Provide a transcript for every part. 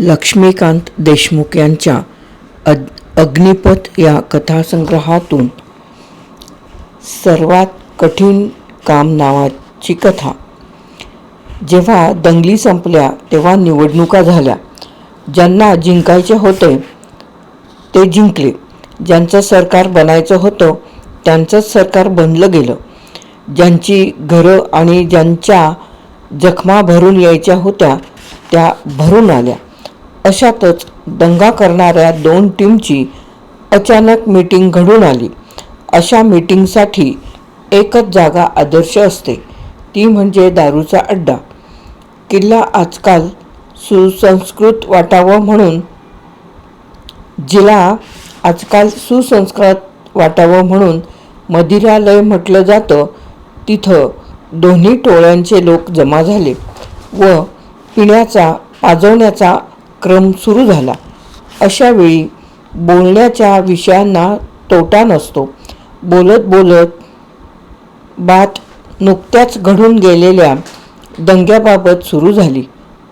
लक्ष्मीकांत देशमुख यांच्या अद अग्निपथ या कथासंग्रहातून सर्वात कठीण काम नावाची कथा. जेव्हा दंगली संपल्या तेव्हा निवडणुका झाल्या. ज्यांना जिंकायचे होते ते जिंकले. ज्यांचं सरकार बनायचं होतं त्यांचंच सरकार बनलं गेलं. ज्यांची घरं आणि ज्यांच्या जखमा भरून यायच्या होत्या त्या भरून आल्या. अशातच दंगा करणाऱ्या दोन टीमची अचानक मीटिंग घडून आली. अशा मीटिंगसाठी एकच जागा आदर्श असते ती म्हणजे दारूचा अड्डा. किल्ला आजकाल सुसंस्कृत वाटावं म्हणून जिला आजकाल सुसंस्कृत वाटावं म्हणून मदिरालय म्हटलं जातं. तिथं दोन्ही टोळ्यांचे लोक जमा झाले व पिण्याचा पाजवण्याचा क्रम सुरू झाला. अशा वेळी बोलण्याच्या विषयांना तोटा नसतो. बोलत बोलत बात नुकत्याच घडून गेलेल्या दंग्याबाबत सुरू झाली.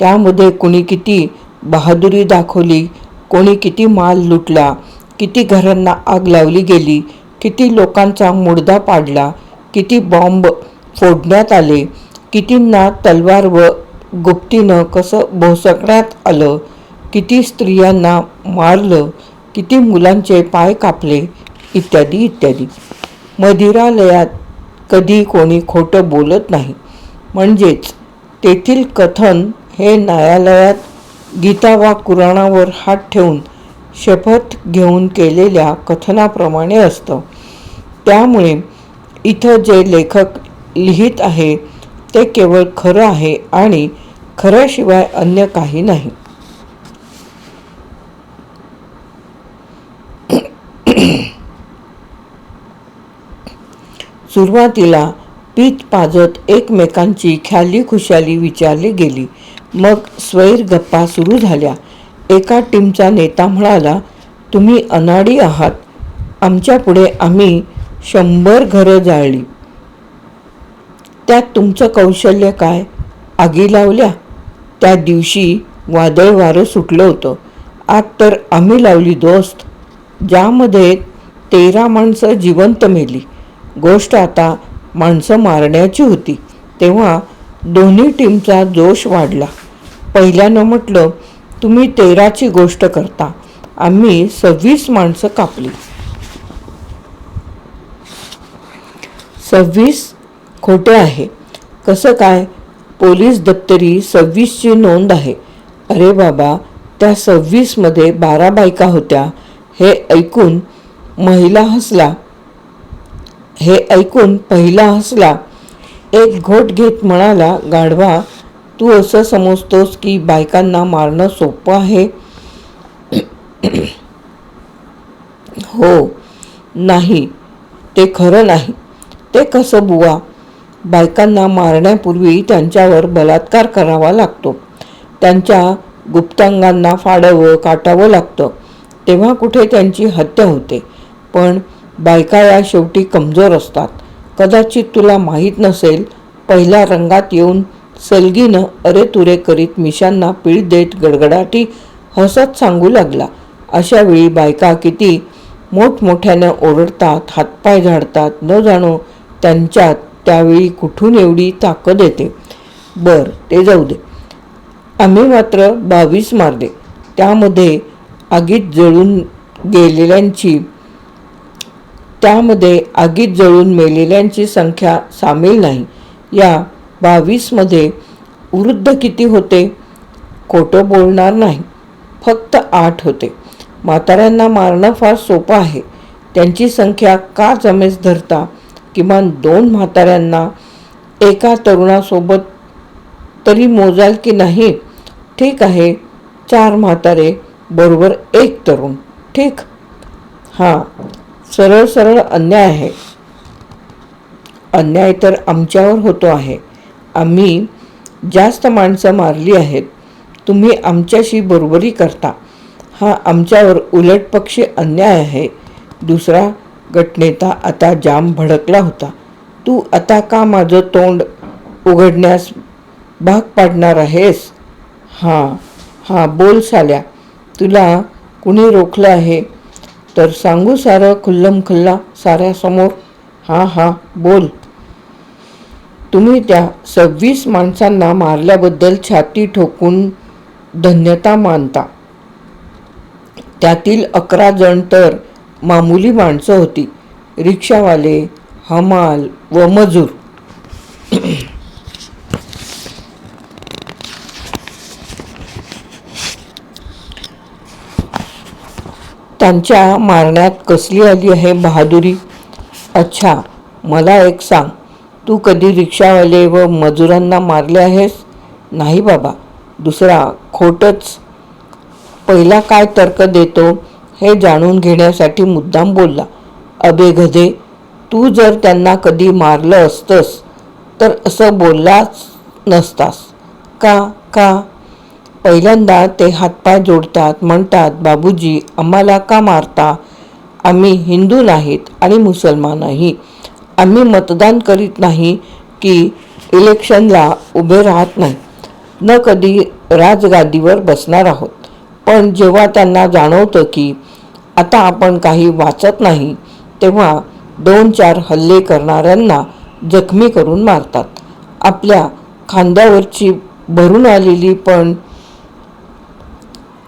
त्यामध्ये कुणी किती बहादुरी दाखवली कोणी किती माल लुटला किती घरांना आग लावली गेली किती लोकांचा मुडदा पाडला किती बॉम्ब फोडण्यात आले कितींना तलवार व गुप्तीनं कसं भोसकण्यात आलं किती स्त्रियांना मारलं किती मुलांचे पाय कापले इत्यादी इत्यादी. मदिरालयात कधी कोणी खोटं बोलत नाही. म्हणजेच तेथील कथन हे न्यायालयात गीता वा कुराणावर हात ठेवून शपथ घेऊन केलेल्या कथनाप्रमाणे असतं. त्यामुळे इथं जे लेखक लिहित आहे ते केवळ खरं आहे आणि खऱ्याशिवाय अन्य काही नाही. सुरुवातीला पीत पाजत एकमेकांची ख्याली खुशाली विचारली गेली. मग स्वैर गप्पा सुरू झाल्या. एका टीमचा नेता म्हणाला तुम्ही अनाडी आहात. आमच्यापुढे आम्ही शंभर घरं जाळली. त्यात तुमचं कौशल्य काय? आगी लावल्या. त्या दिवशी वादळ वारं सुटलं होतं. आग तर आम्ही लावली दोस्त. ज्यामध्ये तेरा माणसं जिवंत मेली. गोष्ट आता माणसं मारण्याची होती. तेव्हा दोन्ही टीमचा जोश वाढला. पहिल्यानं म्हटलं तुम्ही तेराची गोष्ट करता. आम्ही सव्वीस माणसं कापली. सव्वीस खोटे आहे. कसं काय? पोलीस दप्तरी सव्वीसची नोंद आहे. अरे बाबा त्या सव्वीसमध्ये बारा बायका होत्या. हे ऐकून महिला हसला हे ऐकून पहिला हसला. एक घोट घेत म्हणाला गाढवा तू असं समजतोस की बायकांना मारणं सोपं आहे? हो. नाही ते खरं नाही. ते कसं बुवा? बायकांना मारण्यापूर्वी त्यांच्यावर बलात्कार करावा लागतो. त्यांच्या गुप्तांगांना फाडावं काटावं लागतं. तेव्हा कुठे त्यांची हत्या होते. पण बायका या शेवटी कमजोर असतात. कदाचित तुला माहीत नसेल पहिल्या रंगात येऊन सलगीनं अरे तुरे करीत मिशांना पीळ देत गडगडाटी हसत सांगू लागला. अशा वेळी बायका किती मोठमोठ्यानं ओरडतात हातपाय झाडतात न जाणो त्यांच्यात त्यावेळी कुठून एवढी ताकद येते? बर ते जाऊ दे. आम्ही मात्र बावीस मारले. त्यामध्ये आगीत जळून गेलेल्यांची त्यामध्ये आगीत जळून मेलेल्यांची संख्या सामील नाही. या बावीसमध्ये वृद्ध किती होते? खोटं बोलणार नाही. फक्त आठ होते. म्हाताऱ्यांना मारणं फार सोपं आहे. त्यांची संख्या का जमेस धरता? किमान दोन म्हाताऱ्यांना एका तरुणासोबत तरी मोजाल की नाही? ठीक आहे. चार म्हातारे बरोबर एक तरुण. ठीक? हां. सरळ सरळ अन्याय आहे. अन्याय तर आमच्यावर होतो आहे. आम्ही जास्त माणसं मारली आहेत. तुम्ही आमच्याशी बरोबरी करता. हा आमच्यावर उलटपक्षी अन्याय आहे. दुसरा गटनेता आता जाम भडकला होता. तू आता का माझं तोंड उघडण्यास भाग पाडणार आहेस? हां हां बोल साल्या. तुला कुणी रोखलं आहे? तर सांगू सारं खुल्लम खुल्ला साऱ्यासमोर हा हा बोल. तुम्ही त्या सव्वीस माणसांना मारल्याबद्दल छाती ठोकून धन्यता मानता. त्यातील अकरा जण तर मामूली माणसं होती. रिक्षावाले हमाल व मजूर. त्यांच्या मारण्यात कसली आली आहे बहादुरी? अच्छा मला एक सांग. तू कधी रिक्षावाले व मजुरांना मारले आहेस? नाही बाबा. दुसरा खोटच. पहिला काय तर्क देतो हे जाणून घेण्यासाठी मुद्दाम बोलला. अबे गधे तू जर त्यांना कधी मारलं असतंस तर असं बोललाच नसतास. का का? पहिल्यांदा ते हातपाय जोडतात म्हणतात बाबूजी आम्हाला का मारता? आम्ही हिंदू नाहीत आणि मुसलमानही आम्ही मतदान करीत नाही की इलेक्शनला उभे राहत नाही. न कधी राजगादीवर बसणार आहोत. पण जेव्हा त्यांना जाणवतं की आता आपण काही वाचत नाही तेव्हा दोन चार हल्ले करणाऱ्यांना जखमी करून मारतात. आपल्या खांद्यावरची भरून आलेली पण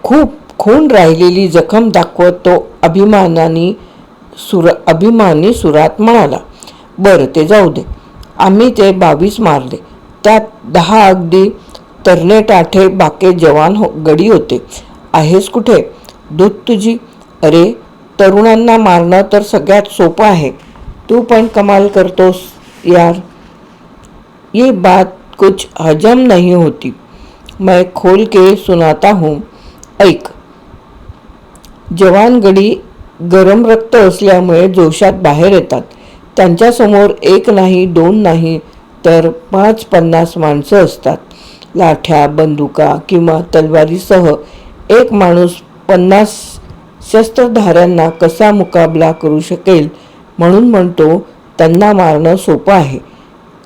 खूप खून राहिलेली जखम दाखवत तो अभिमानाने सुर अभिमानी सुरात म्हणाला. बरं ते जाऊ दे. आम्ही ते बावीस मारले. त्यात दहा अगदी तरणे टाठे बाके जवान हो गडी होते. आहेस कुठे? दूध तुझी. अरे तरुणांना मारणं तर सगळ्यात सोपं आहे. तू पण कमाल करतोस यार. ये बात कुछ हजम नहीं होती. मैं खोल के सुनाता हूँ. ऐक. जवानगडी गरम रक्त असल्यामुळे जोशात बाहेर येतात. त्यांच्यासमोर एक नाही दोन नाही तर पाच पन्नास माणसं असतात. लाठ्या बंदुका किंवा तलवारीसह एक माणूस पन्नास शस्त्रधाऱ्यांना कसा मुकाबला करू शकेल म्हणून म्हणतो त्यांना मारणं सोपं आहे.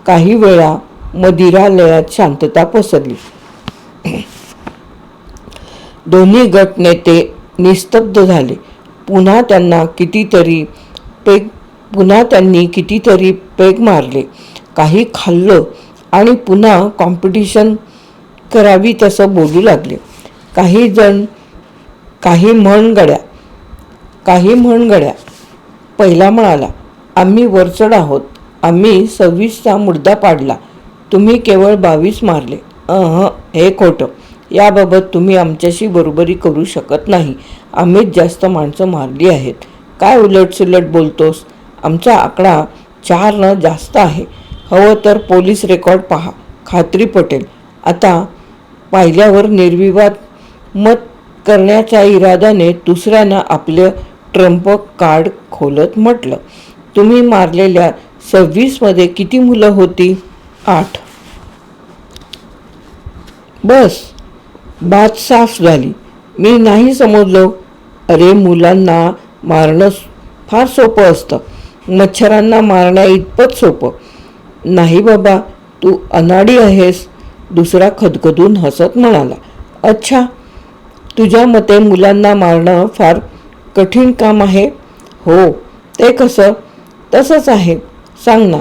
काही वेळा मदिरालयात शांतता पसरली. दोन्ही गट नेते निस्तब्ध झाले. पुन्हा त्यांना कितीतरी पेग पुन्हा त्यांनी कितीतरी पेग मारले. काही खाल्लं आणि पुन्हा कॉम्पिटिशन करावी तसं बोलू लागले. काही जण काही म्हणगड्या काही म्हणगड्या. पहिला म्हणाला आम्ही वरचढ आहोत. आम्ही सव्वीसचा मुद्दा पाडला. तुम्ही केवळ बावीस मारले. अह हे खोटं. याबाबत तुम्ही आमच्याशी बरोबरी करू शकत नाही. आम्हीच जास्त माणसं मारली आहेत. काय उलटसुलट बोलतोस? आमचा आकडा चारनं जास्त आहे. हवं तर पोलीस रेकॉर्ड पहा. खात्री पटेल. आता पाहिल्यावर निर्विवाद मत करण्याच्या इराद्याने दुसऱ्यानं आपलं ट्रम्प कार्ड खोलत म्हटलं. तुम्ही मारलेल्या सव्वीसमध्ये किती मुलं होती? आठ. बस. बात साफ झाली. मी नाही समजलो. अरे मुलांना मारणं फार सोपं असतं. मच्छरांना मारण्या इतपत सोपं. नाही बाबा तू अनाडी आहेस. दुसरा खदखदून हसत म्हणाला. अच्छा तुझ्या मते मुलांना मारणं फार कठीण काम आहे? हो ते कसं? तसंच आहे. सांग ना.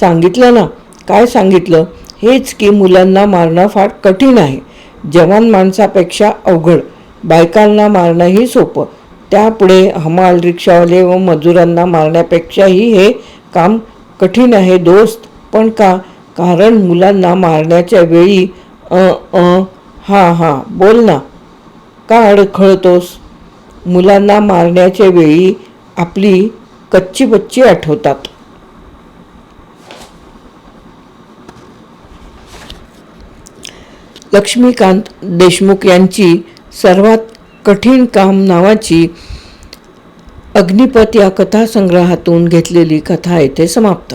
सांगितलं ना. काय सांगितलं? हेच की मुलांना मारणं फार कठीण आहे. जवान माणसापेक्षा अवघड. बायकांना मारणंही सोपं. त्यापुढे हमाल रिक्षावाले व मजुरांना मारण्यापेक्षाही हे काम कठीण आहे दोस्त. पण का? कारण मुलांना मारण्याच्या वेळी अ अ हां हां बोल ना. का अडखळतोस? मुलांना मारण्याच्या वेळी आपली कच्ची बच्ची आठवतात. लक्ष्मीकांत देशमुख यांची सर्वात कठीण काम नावाची अग्निपथ या कथासंग्रहातून घेतलेली कथा येथे समाप्त.